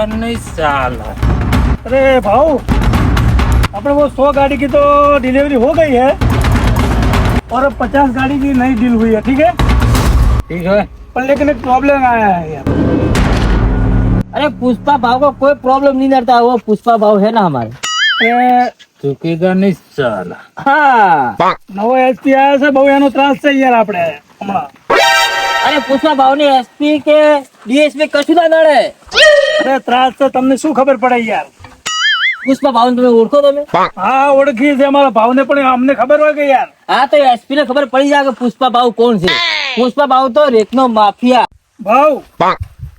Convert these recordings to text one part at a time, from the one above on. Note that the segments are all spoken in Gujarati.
ચૂકેગા નહીં સાલા अरे भाऊ अपने वो सौ गाड़ी की तो डिलीवरी हो गई है और अब पचास गाड़ी की नई डील हुई है ठीक है ठीक है पर लेकिन एक प्रॉब्लम आया है यार अरे पुष्पा भाव का कोई प्रॉब्लम नहीं रहता वो पुष्पा भाव है ना हमारे अरे ચૂકેગા નહીં સાલા हाँ નવો એસપી આવ્યો છે બહુ એનો ત્રાસ છે યાર આપણે હમણાં અરે પુષ્પા ભાવ ની એસપી કે ડીએસપી કશું ના નડે અરે ત્રાસ તો તમને શું ખબર પડે યાર? પુષ્પા ભાવન તમે ઓળખો તમે? હા ઓળખી છે અમારા ભાવને પણ અમને ખબર હોય કે યાર? હા તો એસપી ને ખબર પડી જાય કે પુષ્પા ભાવ કોણ છે. પુષ્પા ભાવ તો રેતનો માફિયા. ભાવ?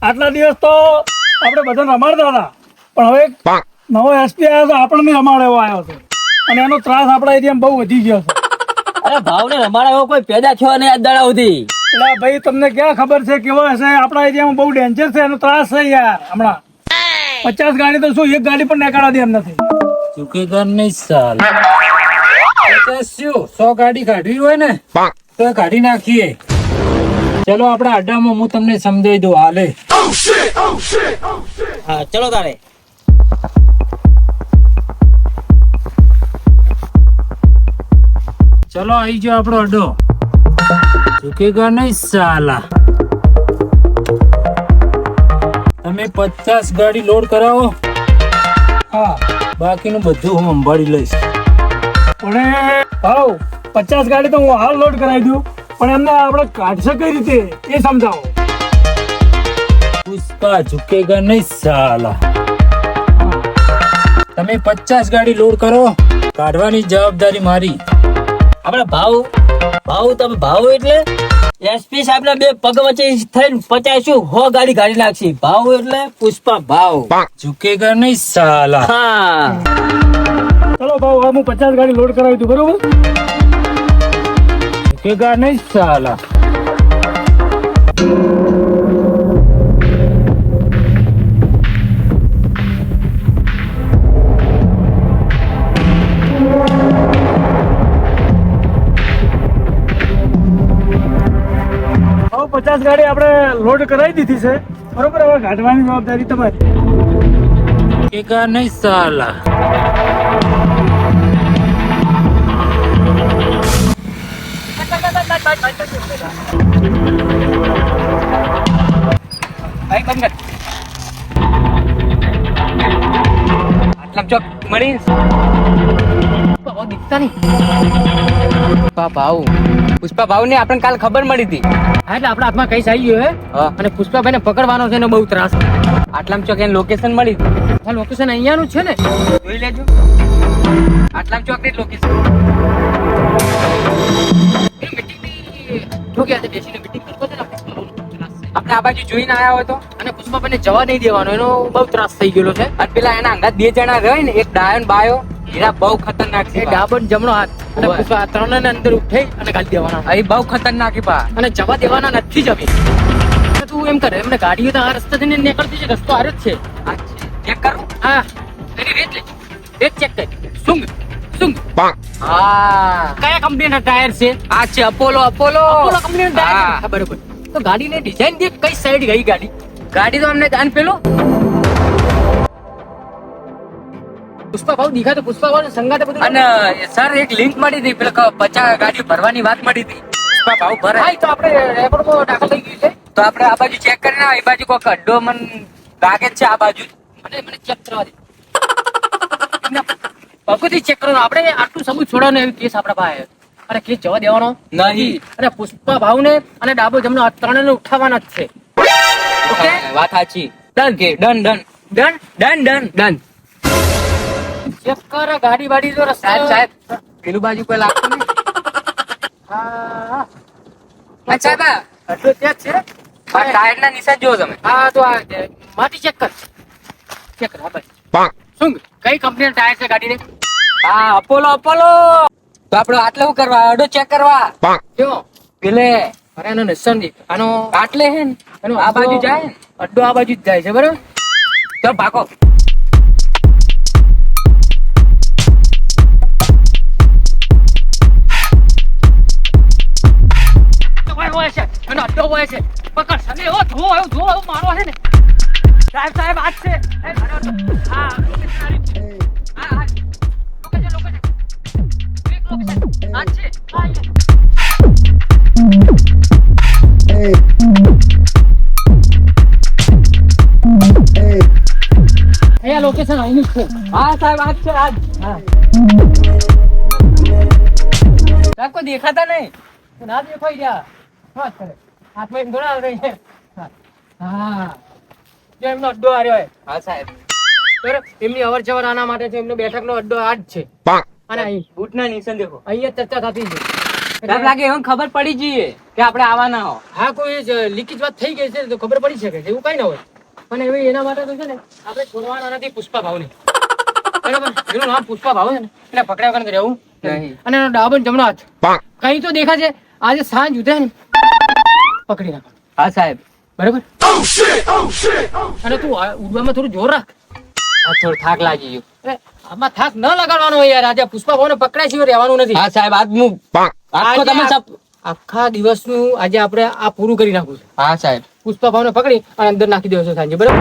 આટલા દિવસ તો આપણે બધાને રમાડતા હતા. પણ હવે નવો એસપી આવ્યો છે આપણને બી રમાડ એવો આવ્યો છે. અને એનો ત્રાસ આપણા એરિયામાં બહુ વધી ગયો છે. અરે ભાવ ને રમાડા એવો કોઈ પેદા થયો નહીં આ દાડા સુધી. એટલે ભાઈ તમને ક્યાં ખબર છે? કેવા હશે આપણા એરિયામાં બહુ ડેન્જર છે એનો ત્રાસ છે યાર હમણાં. પચાસ ગાડી તો શું એક ગાડી પણ નીકાળવા દે એમ નથી. ચૂકેગા નહીં સાલ. શું સો ગાડી કાઢવી હોય ને તો કાઢી નાખીએ. ચલો આપણા અડ્ડામાં હું તમને સમજાવી દઉં. હાલે. હા ચલો તારે. ચલો આવી ગયો આપણો અડ્ડો. ચૂકેગા નહીં સાલા. તમે પચાસ ગાડી લોડ કરાવો. હા. બાકીનું બધું હું સંભાળી લઈશ. પણ ભાવ પચાસ ગાડી તો હું હાલ લોડ કરાવી દઉં. પણ એમને આપણે કાઢશે કઈ રીતે? એ સમજાવો. પુષ્પા ઝુકેગા નહીં સાલા. તમે પચાસ ગાડી લોડ કરો. કાઢવાની જવાબદારી મારી. આપણે ભાવ ભાવ તમે ભાવ એટલે? એસપી સાહેબ ના બે પગ વચ્ચે થઈને પચાસ હો ગાડી ગાડી નાખશે. ભાવ એટલે પુષ્પા ભાવ. ઝુકેગા નહીં સાલા. હા. ચલો ભાવ હવે હું પચાસ ગાડી લોડ કરાવી દઉં બરોબર? ઝુકેગા નહીં સાલા. પચાસ ગાડી આપણે લોડ કરાવી દીધી છે. બરોબર હવે કાઢવાની જવાબદારી તમારી. ઝુકેગા નહીં સાલા? મળી દીખતા નહીં પુષ્પા ભાવ પુષ્પા ભાવ ને આપણને કાલ ખબર મળી હતી. હા એટલે આપણા હાથમાં કઈ આવી ગયો હે. અને પુષ્પાભાઈ ને પકડવાનો છે એનો બહુ ત્રાસ. આટલામ ચોક એને લોકેશન મળી. હા લોકેશન અહીંયાનું છે ને? જોઈ લેજો. આટલામ ચોકની લોકેશન શું છે? બેસીને મીટિંગ કરતો છે ને આપણે. આ બાજુ જોઈને આવ્યા હોય તો. અને પુષ્પાભાઈને જવા નહીં દેવાનો એનો બહુ ત્રાસ થઈ ગયેલો છે. અને પેલા એના અંગાત બે જણા રહે ને એક ડાયન બાયો. એરા બહુ ખતરનાક છે એ ડાબો જમણો હાથ. અને આ ત્રણેયને અંદર ઉઠાઈ અને ગાલી દેવાના. અહીં બહુ ખતરનાક છે અને જવા દેવાના નથી જમી. તું એમ કરે એમને ગાડીઓ તો આ રસ્તા નીકળતી છે રસ્તો હારે જ છે. ચેક કરું? હા. એની રેત લે. રેત ચેક કર. સુંગ સુંગ હા. કયા કંપનીના ટાયર છે? આ છે અપોલો અપોલો અપોલો કંપનીના ટાયર બરોબર. તો ગાડીની ડિઝાઇન દેખ કઈ સાઈડ ગઈ ગાડી? ગાડી તો અમને દાન પેલો. પુષ્પા ભાવ દીખા તો પુષ્પા ભાવ સંગાતે બધું અને સર એક લિંક મળી હતી. પેલા પચાસ ગાડી ભરવાની વાત મળી હતી. પુષ્પા ભાવ ભરાય તો આપણે રેકોર્ડમાં દાખલ થઈ ગયું છે. તો આપણે આ બાજુ ચેક કરીને આ બાજુ કોઈક અડ્ડો મન લાગે છે આ બાજુ. મને મને ચેક કરવા દે. ભગવતી ચેક કરવાનો આપણે આટલું સમૂહ છોડવાનો એવી કેસ આપણા પાસે અરે કેસ જવા દેવાનો? નહીં. અને પુષ્પા ભાવને અને ડાબો જમણો ત્રણ ત્રણેયને ઉઠાવવાના જ છે. ઓકે વાત સાચી. ડન કે done done. Done? Done done. Done. Check કર ગાડી વાડી જો રસ્તા સાહેબ સાહેબ પેલું બાજુ કોઈ લાગતું નહીં? હા હા, સાહેબ આ અડ્ડો ત્યાં જ છે? આ ટાયરના નિશાન જો તમે. હા તો આ માટી ચેક કર. ચેક કર હા ભાઈ. શું કઈ કંપનીના ટાયર છે ગાડી ને હા અપોલો અપોલો તો આપડે આટલે શું કરવા? અડો ચેક કરવા? કયો પેલે અરે એનો નિશાન દેખ આનો આટલે હે ને? એનો આ બાજુ જાય ને? અડ્ડો આ બાજુ જ જાય છે બરાબર? તો ભાગો. હોય હોય છે એનો હોય છે. પકડ ઓ જો આવ્યો જો આવ્યો મારો છે ને. સાહેબ સાહેબ, આજ છે. અહીંયા. લોકેશન અહીંનું હા સાહેબ, આજ છે, આજ. કોઈ દેખાતા નહીં. ના દેખાઈ રહ્યા. વાત કરે. હાથમાં એમ થોડા રહી છે હા. હા. જો એમનો અડ્ડો હાર્યો હોય. હા સાહેબ. બરાબર એમની અવર જવર આના માટે છે. એમનો બેઠકનો અડ્ડો આ જ છે. અને અહીં. બૂટના નિશાન દેખો. અહીંયા ચર્ચા થતી છે. સાહેબ લાગે એવું ખબર પડી જઈએ કે આપણે આવવાના હો હા કોઈ લીકેજ વાત થઈ ગઈ છે તો ખબર પડી શકે છે. એવું કઈ ના હોય. અને એવી એના માટે તો છે ને આપણે છોડવાના નથી પુષ્પા ભાવની બરાબર? એનું નામ પુષ્પા ભાવ છે ને. એટલે પકડ્યા વગર રહેવું. અને એનો ડાબો જમણો હાથ. કઈ તો દેખાશે. આજે સાંજ ઉઠે ને પકડી નાખો હા સાહેબ. બરાબર? અને તું ઉડવામાં થોડું જોર રાખ. આ થોડું થાક લાગી ગયો. આમાં થાક ન લગાડવાનો હોય યાર. આજે પુષ્પા ભાવને પકડાય છે રહેવાનું નથી. હા સાહેબ આજ હું આખો તમે આખા દિવસનું આજે આપણે આ પૂરું કરી નાખું છે. હા સાહેબ. પુષ્પા ભાવને પકડી અને અંદર નાખી દેવો સાંજે બરાબર?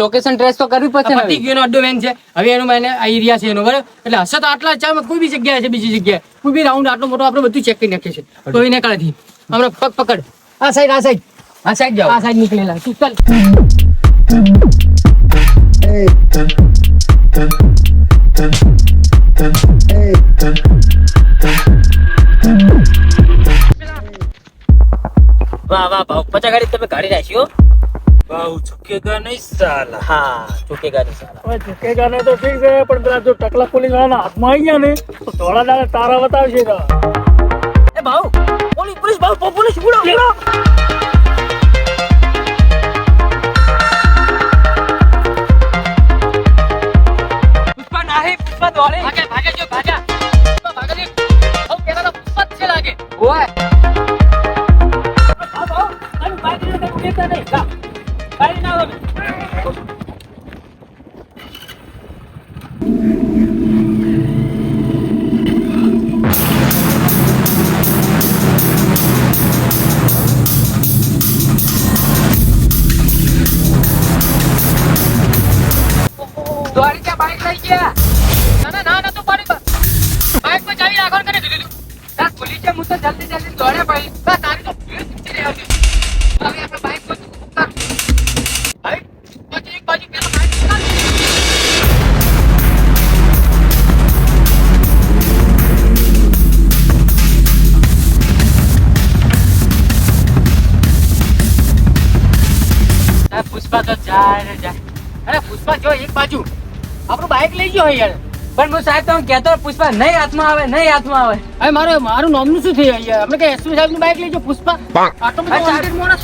લોકેશન ટ્રેસ તો કરવી પડશે પતી. ગયો અડ્ડો વેન છે. હવે એનું મને આ એરિયા છે એનો બરાબર? એટલે હશે તો આટલા ચામાં કોઈ બી જગ્યાએ છે બીજી જગ્યાએ. કોઈ બી રાઉન્ડ આટલો મોટો આપણે બધું ચેક કરી નાખીએ છીએ. તો એને કાળથી. હમણાં પગ પકડ. આ સાઈડ આ સાઈડ આ સાઈડ જાઓ. આ સાઈડ નીકળેલા તું ચાલ. વાહ વાહ ભાવ પચા ગાડી તમે ગાડી નાખ્યો ભાવ ચૂકેગા નહીં સાલા. હા ચોકે નહીં સારા હવે ઝુકેગા નહીં તો ઠીક છે પણ પેલા જો ટકલા પોલીસ વાળાના હાથમાં આવી ગયા ને તો ધોળા દાડે તારા બતાવશે એ ભાવ પોલીસ પોલીસ ભાવ પોલીસ ઉડો ઉડો દોડી ત્યાં બાઈક લઈ ગયા. ના ના ના તું બાઈક પર ચાવી કરી દીધું તાર પોલીસ છે જલ્દી જલ્દી દોડે ભાઈ બસ તારી તો ભીડ હવે આપણે બાઈક પર પછી એક બાજુ પેલા બાઈક પુષ્પા તો જાય જાય. અરે, પુષ્પા, જો એક બાજુ. આપણું બાઈક લઈ ગયો યાર. પણ હું સાહેબ તમે કહેતો પુષ્પા નહીં હાથમાં આવે નહીં હાથમાં આવે. હવે મારું મારું નામનું શું થયું અહીંયા આપણે કે એસવી સાહેબનું બાઈક લઈ ગયો પુષ્પા? આટલો બધો માણસ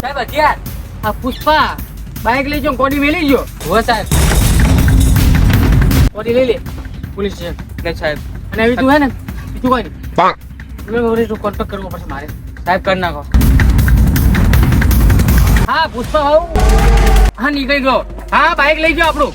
સાહેબ હથિયાર. આ પુષ્પા બાઈક લઈ ગયો કોડી મેલી ગયો. હો સાહેબ. કોડી લઈ લે. Police station. નહીં સાહેબ. અને એવી તું હે ને બીજું કોઈ નહીં. પાંખ તો કોન્ટેક્ટ કરવો પડશે મારે. સાહેબ કરી નાખો. હા પુષ્પા ભાવ હા નીકળી ગયો. હા બાઈક લઈ ગયો આપણું.